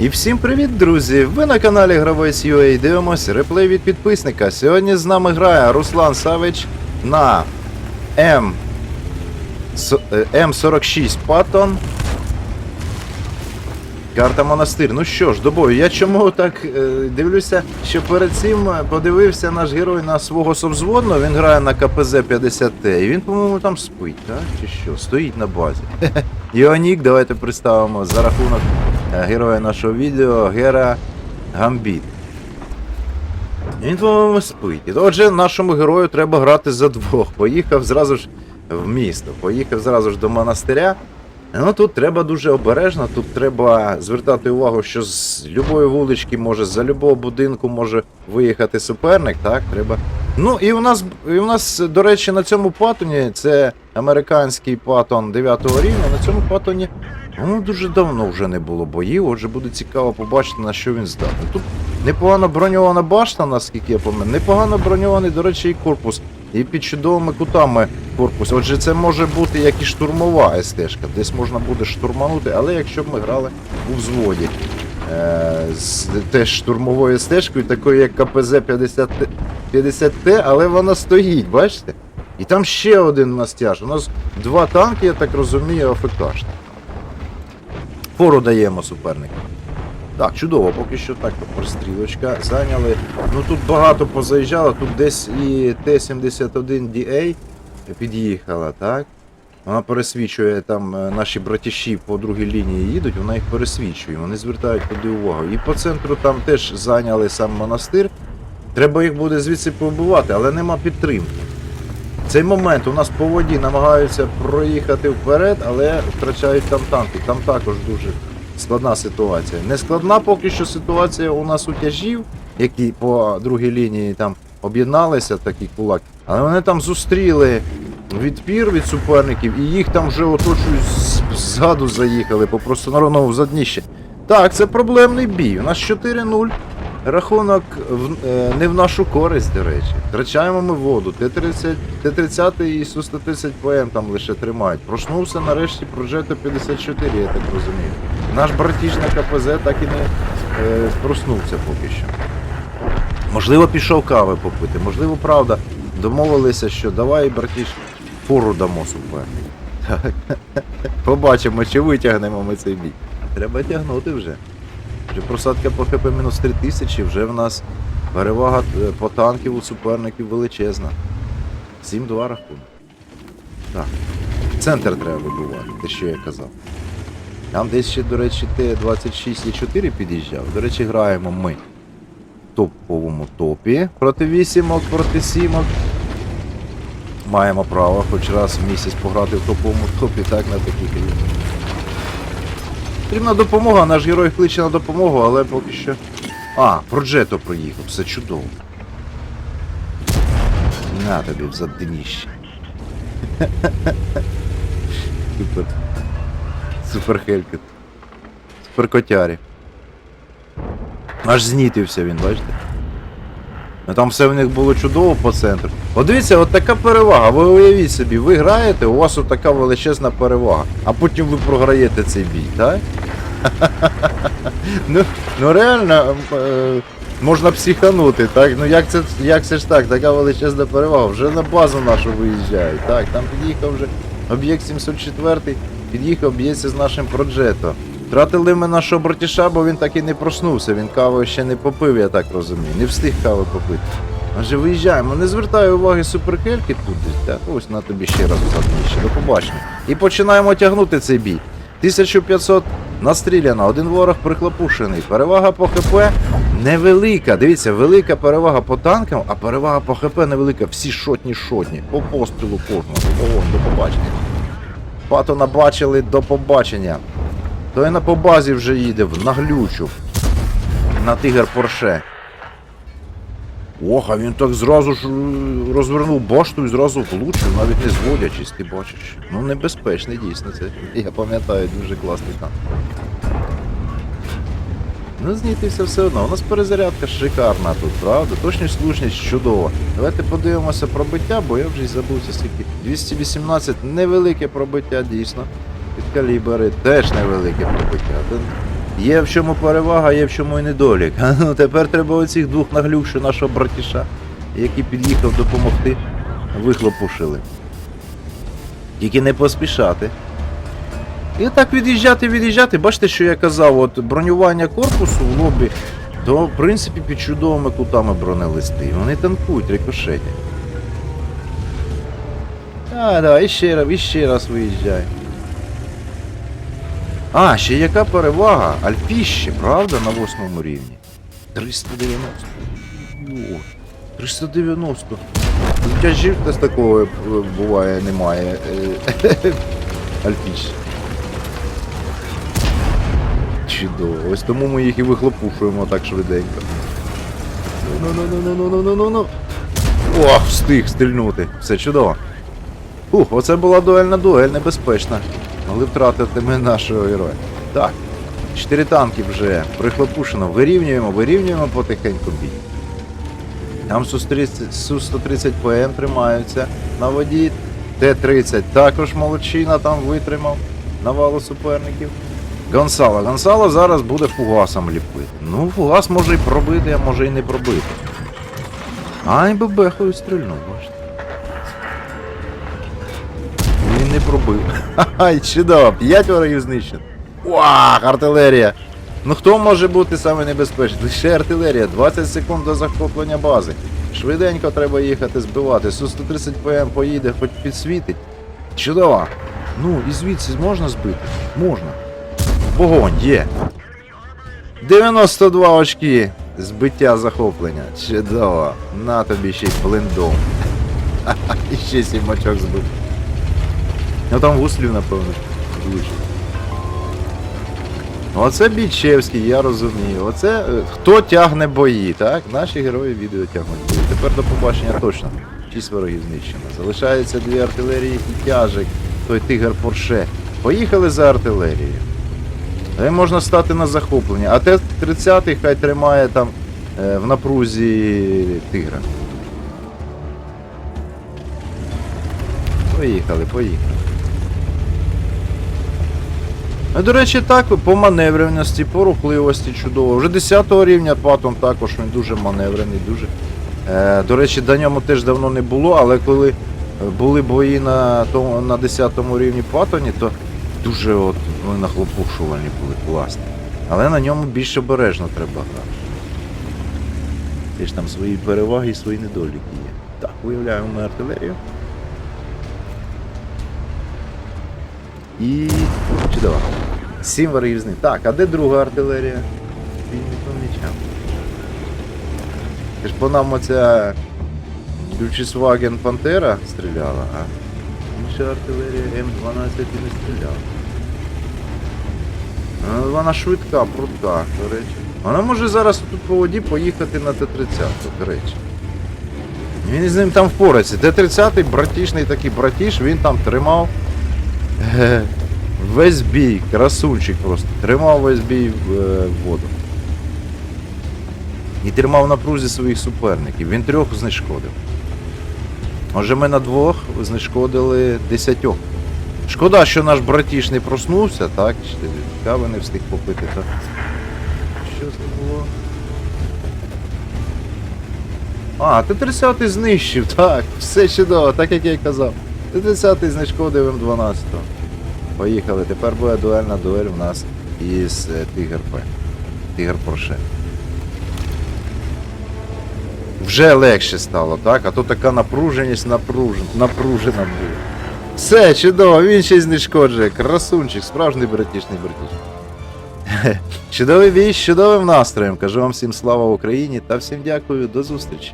І всім привіт, друзі! Ви на каналі Гравець UA дивимось реплей від підписника. Сьогодні з нами грає Руслан Савич на М... е, М46 Паттон. Карта Монастир. Ну що ж, до бою. Я чому так е, дивлюся, що перед цим подивився наш герой на свого совзводного, він грає на КПЗ 50Т, і він, по-моєму, там спить, так? Чи що? Стоїть на базі. Його давайте представимо за рахунок е, героя нашого відео Гера Гамбіт. Він, по-моєму, спить. Отже, нашому герою треба грати за двох. Поїхав зразу ж в місто, поїхав зразу ж до монастиря. Ну тут треба дуже обережно, тут треба звертати увагу, що з любої вулички може, за любого будинку може виїхати суперник, так? Треба. Ну і у нас, і у нас, до речі, на цьому патоні, це американський патон 9 рівня, на цьому патоні ну, дуже давно вже не було боїв, отже буде цікаво побачити, на що він здатний. Тут непогано броньована башта, наскільки я пам'ятаю, непогано броньований, до речі, і корпус. І під чудовими кутами корпус. Отже, це може бути як і штурмова СТ-шка. Десь можна буде штурманути, але якщо б ми грали у взводі е, з теж штурмовою СТ-шкою, такою як КПЗ 50, 50Т, але вона стоїть, бачите? І там ще один у нас тяж. У нас два танки, я так розумію, АФКшні. Фору даємо супернику. Так, чудово, поки що так прострілочка. Зайняли. Ну тут багато позаїжджало, тут десь і Т-71DA під'їхала, так? Вона пересвічує там е, наші братіші по другій лінії їдуть, вона їх пересвічує, вони звертають туди увагу. І по центру там теж зайняли сам монастир. Треба їх буде звідси побивати, але нема підтримки. Цей момент у нас по воді намагаються проїхати вперед, але втрачають там танки. Там також дуже складна ситуація. Не складна поки що ситуація у нас у тяжів, які по другій лінії там об'єдналися, такий кулак, але вони там зустріли відпір від суперників, і їх там вже оточують ззаду заїхали, попросту народного задніще. Так, це проблемний бій. У нас 4-0. Рахунок е, не в нашу користь, до речі. Втрачаємо ми воду. Т-30, Т-30 і Су-130 ПМ там лише тримають. Проснувся нарешті Прожето 54, я так розумію. Наш братіж на КПЗ так і не е, проснувся поки що. Можливо, пішов кави попити, можливо, правда, домовилися, що давай, братіж, фору дамо суперник. Побачимо, чи витягнемо ми цей бій. Треба тягнути вже. Вже просадка по ХП мінус 3000, вже в нас перевага е, по танків у суперників величезна. 7-2 рахунок. Так. Центр треба вибивати, те, що я казав. Там десь ще, до речі, Т-26 і 4 під'їжджав. До речі, граємо ми в топовому топі проти вісімок, проти сімок. Маємо право хоч раз в місяць пограти в топовому топі, так, на таких рівнях. Потрібна допомога, наш герой кличе на допомогу, але поки що. А, Проджето проїхав, все чудово. На тобі в заднище. Супер. Супер Хелькет. Супер. Аж знітився він, бачите? Ну, Там все в них було чудово по центру. От дивіться, от така перевага. Ви уявіть собі, ви граєте, у вас от така величезна перевага, а потім ви програєте цей бій, так? ну, ну реально е, можна психанути, так? Ну як це, як це ж так, така величезна перевага. Вже на базу нашу виїжджають. Так, там під'їхав вже об'єкт 704, під'їхав, б'ється з нашим проджето. Втратили ми нашого братіша, бо він так і не проснувся. Він кави ще не попив, я так розумію. Не встиг кави попити. Отже, виїжджаємо. Не звертаю уваги суперкельки тут. Так, ось на тобі ще раз задніше. До побачення. І починаємо тягнути цей бій. 1500 настріляно, один ворог приклопушений. Перевага по ХП невелика. Дивіться, велика перевага по танкам, а перевага по ХП невелика. Всі шотні шотні. По пострілу кожного. Ого, до побачення. Патона бачили до побачення. Той на по базі вже їде, в наглючу. На тигр Порше. Ох, а він так зразу ж е, розвернув башту і зразу влучив, навіть не зводячись, ти бачиш. Ну небезпечний дійсно це. Я пам'ятаю, дуже класний танк. Ну, знітися все одно. У нас перезарядка шикарна тут, правда? Точність слушність чудова. Давайте подивимося пробиття, бо я вже й забувся скільки. 218 невелике пробиття, дійсно. Під калібри теж невелике пробиття. Є в чому перевага, є в чому і недолік. Ну тепер треба оцих двох наглюк, що нашого братіша, який під'їхав допомогти, вихлопушили. Тільки не поспішати. І так від'їжджати, від'їжджати. Бачите, що я казав, от бронювання корпусу в лобі, то в принципі під чудовими кутами бронелисти. Вони танкують, рикошетять. А, да, і ще раз, і ще раз виїжджай. А, ще яка перевага? Альпіще, правда, на восьмому рівні? 390. О, 390. Тяжів з такого е, буває, немає. е, Альпіще. Чудово. Ось тому ми їх і вихлопушуємо так швиденько. Ну-ну-ну-ну-ну-ну-ну-ну. Ох, встиг стрільнути. Все чудово. Ух, оце була дуельна дуель, небезпечна. Могли втратити ми нашого героя. Так. Чотири танки вже прихлопушено. Вирівнюємо, вирівнюємо потихеньку бій. Там Су-130 ПМ тримаються на воді. Т-30 також молодчина там витримав навалу суперників. Гонсало. Гонсало зараз буде фугасом ліпити. Ну, фугас може і пробити, а може і не пробити. Ай, бебехою стрільнув, бачите. Не пробив. Ай, чудово, 5 ворогів знищено. Уах, артилерія. Ну хто може бути саме небезпечний? Лише артилерія. 20 секунд до захоплення бази. Швиденько треба їхати збивати. Су-130 ПМ поїде, хоч підсвітить. Чудово. Ну, і звідси можна збити? Можна. Вогонь, є. 92 очки. Збиття захоплення. Чудово. На тобі ще й блиндом. І ще сім очок збив. Ну там гуслів, напевно, влучив. Оце Бічевський, я розумію. Оце е, хто тягне бої, так? Наші герої відео тягнуть бої. Тепер до побачення точно. Шість ворогів знищено. Залишається дві артилерії і тяжик, той тигр Порше. Поїхали за артилерією. Та можна стати на захоплення. А Т-30 хай тримає там е, в напрузі тигра. Поїхали, поїхали. Ну, до речі, так, по маневреності, по рухливості чудово. Вже 10 рівня Патон також він дуже маневрений, дуже. Е, до речі, до ньому теж давно не було, але коли е, були бої на, на 10 рівні Патоні, то дуже от, вони нахлопушувальні були класні. Але на ньому більш обережно треба грати. Теж там свої переваги і свої недоліки є. Так, виявляємо ми артилерію. І. Чудово. Сім ворогів з них. Так, а де друга артилерія? Помічав. Це ж по нам оця Volkswagen Пантера стріляла, а інша артилерія М12 і не стріляла. Ну, Вона швидка, прудка, до речі. Вона може зараз тут по воді поїхати на Т-30, до речі. Він з ним там впорається. Т-30 братішний такий братіш, він там тримав. Весь бій, красунчик просто. Тримав весь бій в, е, воду. І тримав на прузі своїх суперників. Він трьох знешкодив. Може ми на двох знешкодили десятьох. Шкода, що наш братіш не проснувся, так? Кави не встиг попити, так? Що це було? А, Т-30 знищив, так, все чудово, так як я й казав. Т-30 знешкодив М12. Поїхали. Тепер буде дуельна дуель у нас із е, Тигр П. Тигр Порше. Вже легше стало, так? А то така напруженість напружена, напружена була. Все, чудово, він ще й знешкоджує. Красунчик, справжній братішний братіш. Чудовий бій чудовим настроєм. Кажу вам всім слава Україні та всім дякую, до зустрічі.